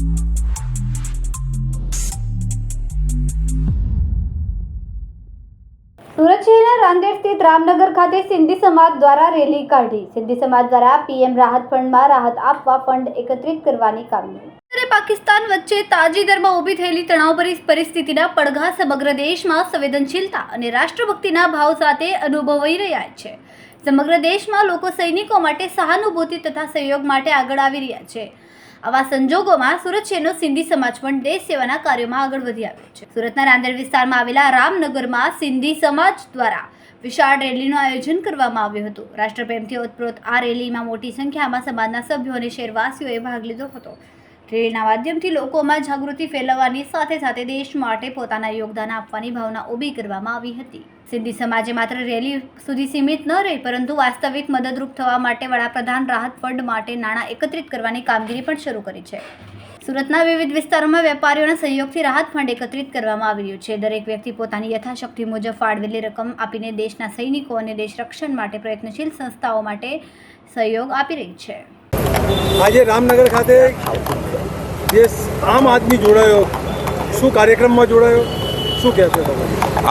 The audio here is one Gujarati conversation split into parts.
સુરત શહેરના રાંદેર સ્થિત રામનગર ખાતે સિંધી સમાજ દ્વારા રેલી કાઢી. સિંધી સમાજ દ્વારા પીએમ રાહત ફંડમાં રાહત આપવા ફંડ એકત્રિત કરવાની કામગીરી. પાકિસ્તાન વચ્ચે તાજેતરમાં ઊભી થયેલી તણાવભરી પરિસ્થિતિના પડઘા સમગ્ર દેશમાં સંવેદનશીલતા અને રાષ્ટ્રભક્તિના ભાવ સાથે અનુભવાઈ રહ્યા છે. સમગ્ર દેશમાં લોકો સૈનિકો માટે સહાનુભૂતિ તથા સહયોગ માટે આગળ આવી રહ્યા છે. આવા સંજોગોમાં સુરત શહેરનો સિંધી સમાજ પણ દેશ સેવાના કાર્યોમાં આગળ વધી આવ્યો છે. સુરતના રાંદેર વિસ્તારમાં આવેલા રામનગરમાં સિંધી સમાજ દ્વારા વિશાળ રેલીનું આયોજન કરવામાં આવ્યું હતું. રાષ્ટ્રપ્રેમથી ઓતપ્રોત આ રેલીમાં મોટી સંખ્યામાં સમાજના સભ્યો અને શહેરવાસીઓએ ભાગ લીધો હતો. રેલીના માધ્યમથી લોકોમાં જાગૃતિ ફેલાવવાની સાથે સાથે દેશ માટે પોતાના યોગદાન આપવાની ભાવના ઊભી કરવામાં આવી હતી. સિંધી સમાજે માત્ર રેલી સુધી સીમિત ન રહી, પરંતુ વાસ્તવિક મદદરૂપ થવા માટે વડાપ્રધાન રાહત ફંડ માટે નાણાં એકત્રિત કરવાની કામગીરી પણ શરૂ કરી છે. સુરતના વિવિધ વિસ્તારોમાં વેપારીઓના સહયોગથી રાહત ફંડ એકત્રિત કરવામાં આવી રહ્યું છે. દરેક વ્યક્તિ પોતાની યથાશક્તિ મુજબ ફાળવેલી રકમ આપીને દેશના સૈનિકો અને દેશ રક્ષણ માટે પ્રયત્નશીલ સંસ્થાઓ માટે સહયોગ આપી રહી છે. આજે રામનગર ખાતે જે આમ આદમી જોડાયો, શું કાર્યક્રમમાં જોડાયો, શું કહેશો તમે?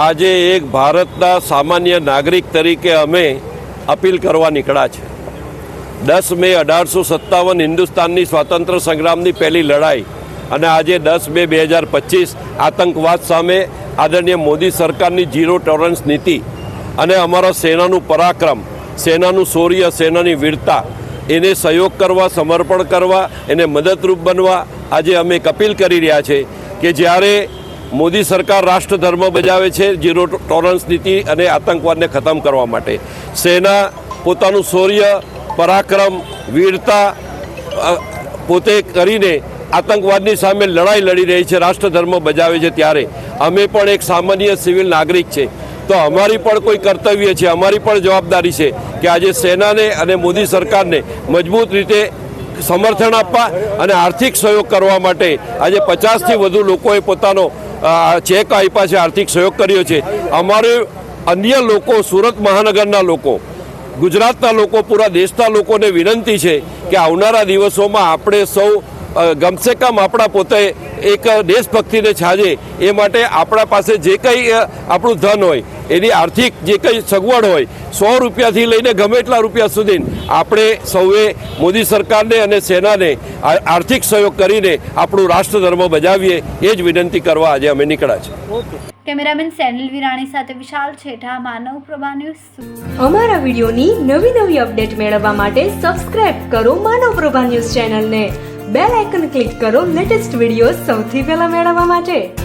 આજે એક ભારતના સામાન્ય નાગરિક તરીકે અમે અપીલ કરવા નીકળ્યા છે. દસ મે અઢારસો સત્તાવન હિન્દુસ્તાનની સ્વાતંત્ર્ય સંગ્રામની પહેલી લડાઈ અને આજે દસ મે બે હજાર પચીસ આતંકવાદ સામે આદરણીય મોદી સરકારની ઝીરો ટોલરન્સ નીતિ અને અમારા સેનાનું પરાક્રમ, સેનાનું શૌર્ય, સેનાની વીરતા એને સહયોગ કરવા, સમર્પણ કરવા, એને મદદરૂપ બનવા આજે અમે એક અપીલ કરી રહ્યા છે કે જ્યારે મોદી સરકાર રાષ્ટ્ર ધર્મ બજાવે છે, ઝીરો ટોલરન્સ નીતિ અને આતંકવાદને ખતમ કરવા માટે, સેના પોતાનું શૌર્ય, પરાક્રમ, વીરતા પોતે કરીને આતંકવાદની સામે લડાઈ લડી રહી છે, રાષ્ટ્રધર્મ બજાવે છે ત્યારે, અમે પણ એક સામાન્ય સિવિલ નાગરિક છે. તો અમારી પણ કોઈ કર્તવ્ય છે, અમારી પણ જવાબદારી છે કે આજે સેનાને અને મોદી સરકારને મજબૂત રીતે સમર્થન આપવા અને આર્થિક સહયોગ કરવા માટે આજે પચાસથી વધુ લોકોએ પોતાનો ચેક આપ્યા છે, આર્થિક સહયોગ કર્યો છે. અમારે અન્ય લોકો, સુરત મહાનગરના લોકો, ગુજરાતના લોકો, પૂરા દેશના લોકોને વિનંતી છે કે આવનારા દિવસોમાં આપણે સૌ ગમસે કમ આપણા પોતે એક દેશભક્તિને છાજે. એ માટે આપણા પાસે જે કંઈ આપણું ધન હોય એની આર્થિક જે કંઈ સગવડ હોય સો રૂપિયાથી લઈને ગમે એટલા રૂપિયા સુધી આપણે સૌએ મોદી સરકારને અને સેનાને આર્થિક સહયોગ કરીને આપણું રાષ્ટ્રધર્મ બજાવીએ એ જ વિનંતી કરવા આજે અમે નીકળ્યા છે કેમેરામેન સેનલ વિરાણી સાથે વિશાલ છેઠા માનવ પ્રભા ન્યૂઝ અમારા વિડીયોની નવી નવી અપડેટ મેળવવા માટે સબસ્ક્રાઇબ કરો માનવ પ્રભા ન્યૂઝ ચેનલને. બેલ આઇકન ક્લિક કરો લેટેસ્ટ વીડિયો સૌથી પહેલા મેળવવા માટે.